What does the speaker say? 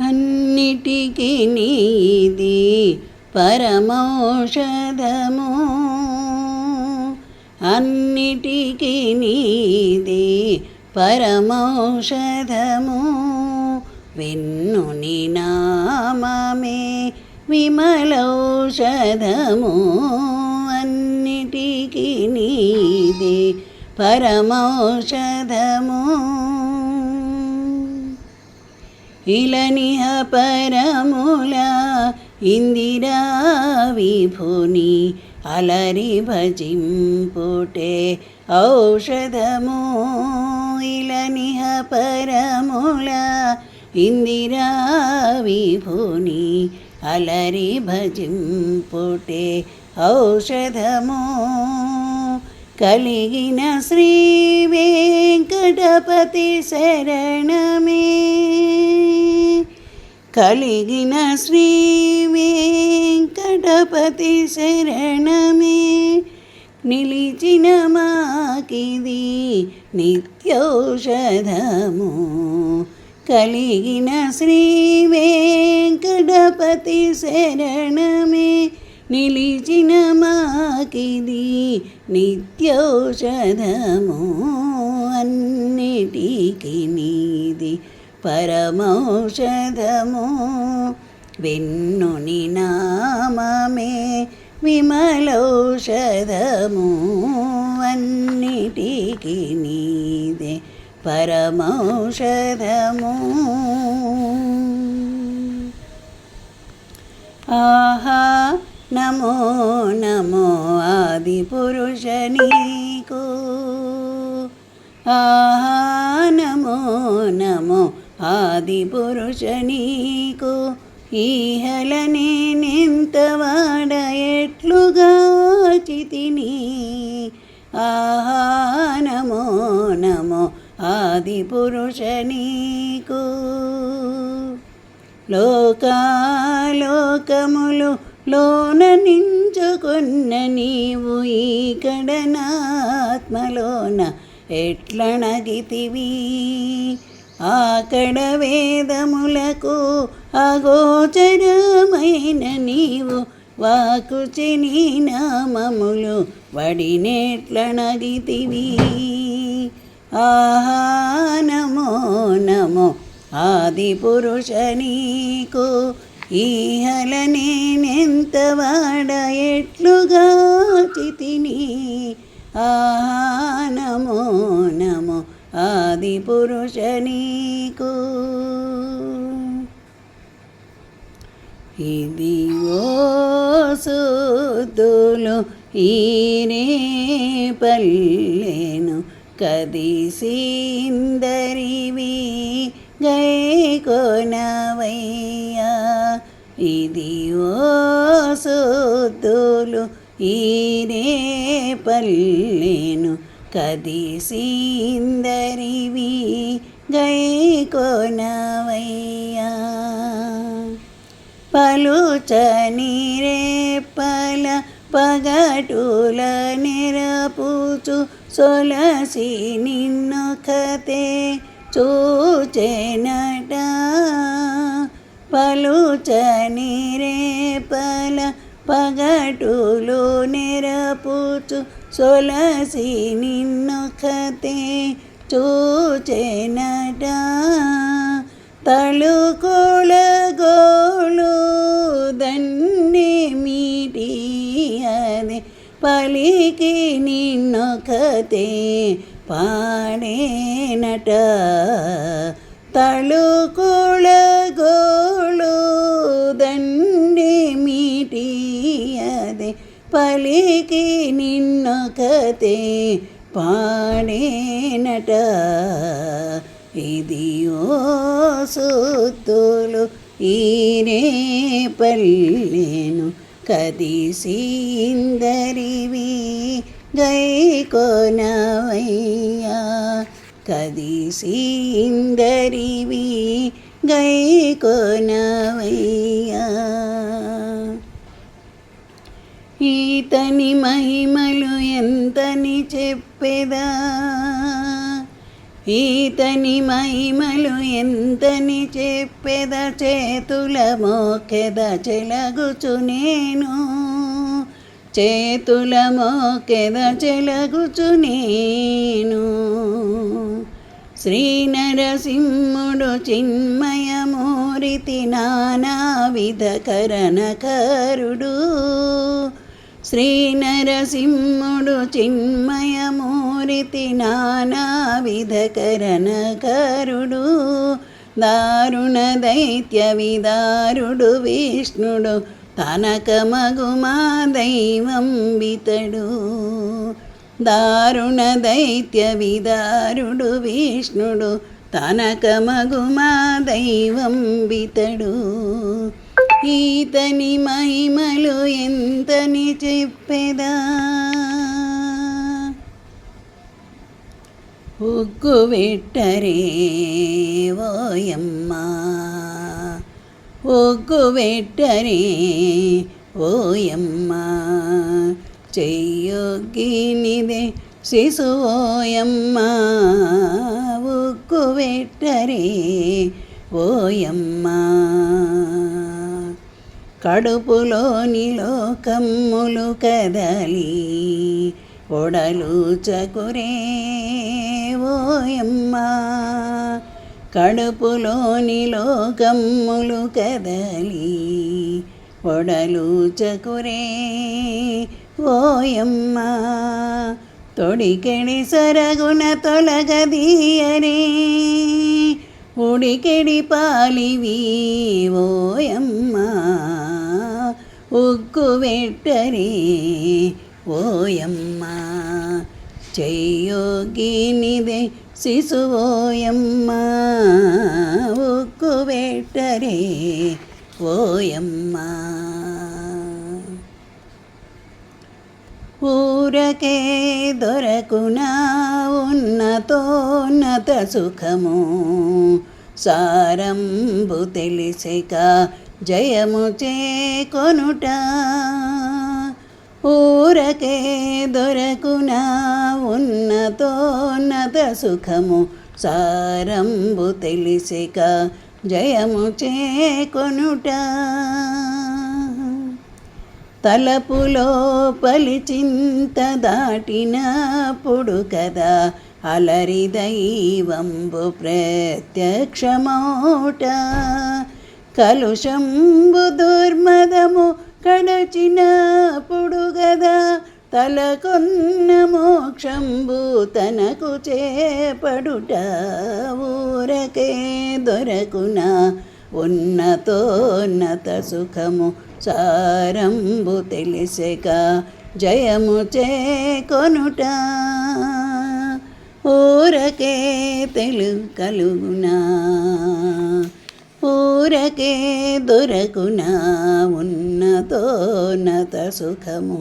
అన్నిటికీ నీది పరమౌషధము. అన్నిటికీ నీది పరమౌషధము. వెన్నుని నామమే విమలౌషధము. అన్నిటికీ నీది పరమౌషధము. ఇలనిహ పరముల ఇందిరా విభుని అలరి భజింపుటే ఔషధము ఇలనిహ పరముల ఇందిరా విభుని అలరి భజింపుటే ఔషధము కలిగిన శ్రీ వెంకటపతి శరణమే. కలిగిన శ్రీ వెంకటపతి శరణమే. నిలిచిన మాకిది నిత్యోషధము. కలిగిన శ్రీ వెంకటపతి శరణమే. నిలిచిన మాకిది నిత్యౌషధము అన్నిటికి నీది పరమౌషధము. వెన్నుని నామమే విమలౌషధము అన్నిటికి నీదే పరమౌషధము. ఆహా నమో నమో ఆది పురుష నీకు. ఆహా నమో నమో ఆది పురుష నీకు. ఈహల నింతవాడ ఎట్లుగా చితిని ఆహా నమో నమో ఆది పురుష నీకు. లోకాలోకములు లోన నించుకున్న నీవు ఈకడనాత్మలోన ఎట్లనగితివి? ఆకడ వేదములకు అగోచరమైన నీవు వాకుచి నీ నామములు వడినెట్లనగితివి. ఆహా నమో నమో ఆది పురుష నీకు ఈహల నేనెంత వాడ ఎట్లుగా చితిని ఆహా నమో నమో ఆది పురుష నీకు. ఇదిగో సూదులు ఈనే పల్లెను కదిసిందరివి. గైకోనవయ్యా ఇది ఓ సూదులు ఈనే పల్లెను కదిసిందరివి. గై కొనవయ్యా పలుచని రేపల పగటుల నిరపుచు సొలసి నిన్ను కతే. చూచెనట. పలుచని రేపల పగటులు నిరపుచు సొలసి నిన్ను కతే చూచెనట. తళుకుల గోళు దండి మీటి అదే పలికి నిన్నొకతే పాడేనట తళుకుల గోళు దండి మీటి అదే పలికి నిన్నొకతే పాడేనట ఇది ఓ సూతులు ఈరే పల్లెను కదిసిందరివి గై కొనవయ్యా కదిసిందరివి గై ఈతని మహిమలు ఎంతని చెప్పెదా. ఈతని మహిమలు ఎంతని చెప్పెద. చేతుల మోకెద చెలగుచు నేను. చేతుల మోకెద చెలగుచు నేను. శ్రీ నరసింహుడు చిన్మయమూరితి నానావిధ కరణకరుడు. శ్రీ నరసింహుడు చిన్మయమూరితి నానావిధ కరణకరుడు. దారుణ దైత్య విదారుడు విష్ణుడు కనకమగుమా దైవం బితడు దారుణ దైత్య విదారుడు విష్ణుడు తనకమగుమా దైవం బితడు ఈతని మహిమలు ఎంతని చెప్పెదా ఉగ్గు విట్టరే ఓయమ్మా ఒగ్గు వెట్టరే ఓయమ్మా చెయ్యొగ్గినిదే శిశువోయమ్మా ఉగ్గు వెట్టరే ఓయమ్మా. కడుపులోని లోకమ్ములు కదలి ఒడలు చకురే ఓయమ్మా. కడుపులోని లోకమ్ములు కదలి. ఒడలు చకురే ఓయమ్మ తొడికెడి సరగున తొలగదీయరే. ఉడికెడి పాలివి ఓయమ్మ ఉక్కు వెట్టరే ఓయమ్మ చెయ్యోగినిదే శిశువోయమ్మ ఉక్కు వెట్టరే ఓయమ్మ. ఊరకే దొరకునా ఉన్నతోన్నత సుఖము సారంబు తెలిసిక జయము చేకొనుట. ఊరకే దొరకునా ఉన్నతోన్నత సుఖము సారంబు తెలిసిక జయము చేకొనుట. తలపులో పలిచింత దాటినప్పుడు కదా అలరి దైవంబు ప్రత్యక్షమౌట. కలుషంబు దుర్మదము కడచినప్పుడు గదా తలకొన్న మోక్షంబు తనకు చేపడుట ఊరకే దొరకున ఉన్నతోన్నత సుఖము సారంబు తెలిసక జయము చేకొనుట ఊరకే తెలు కలుగునా. ఊరకే దొరకునా ఉన్నతోన్నత సుఖము.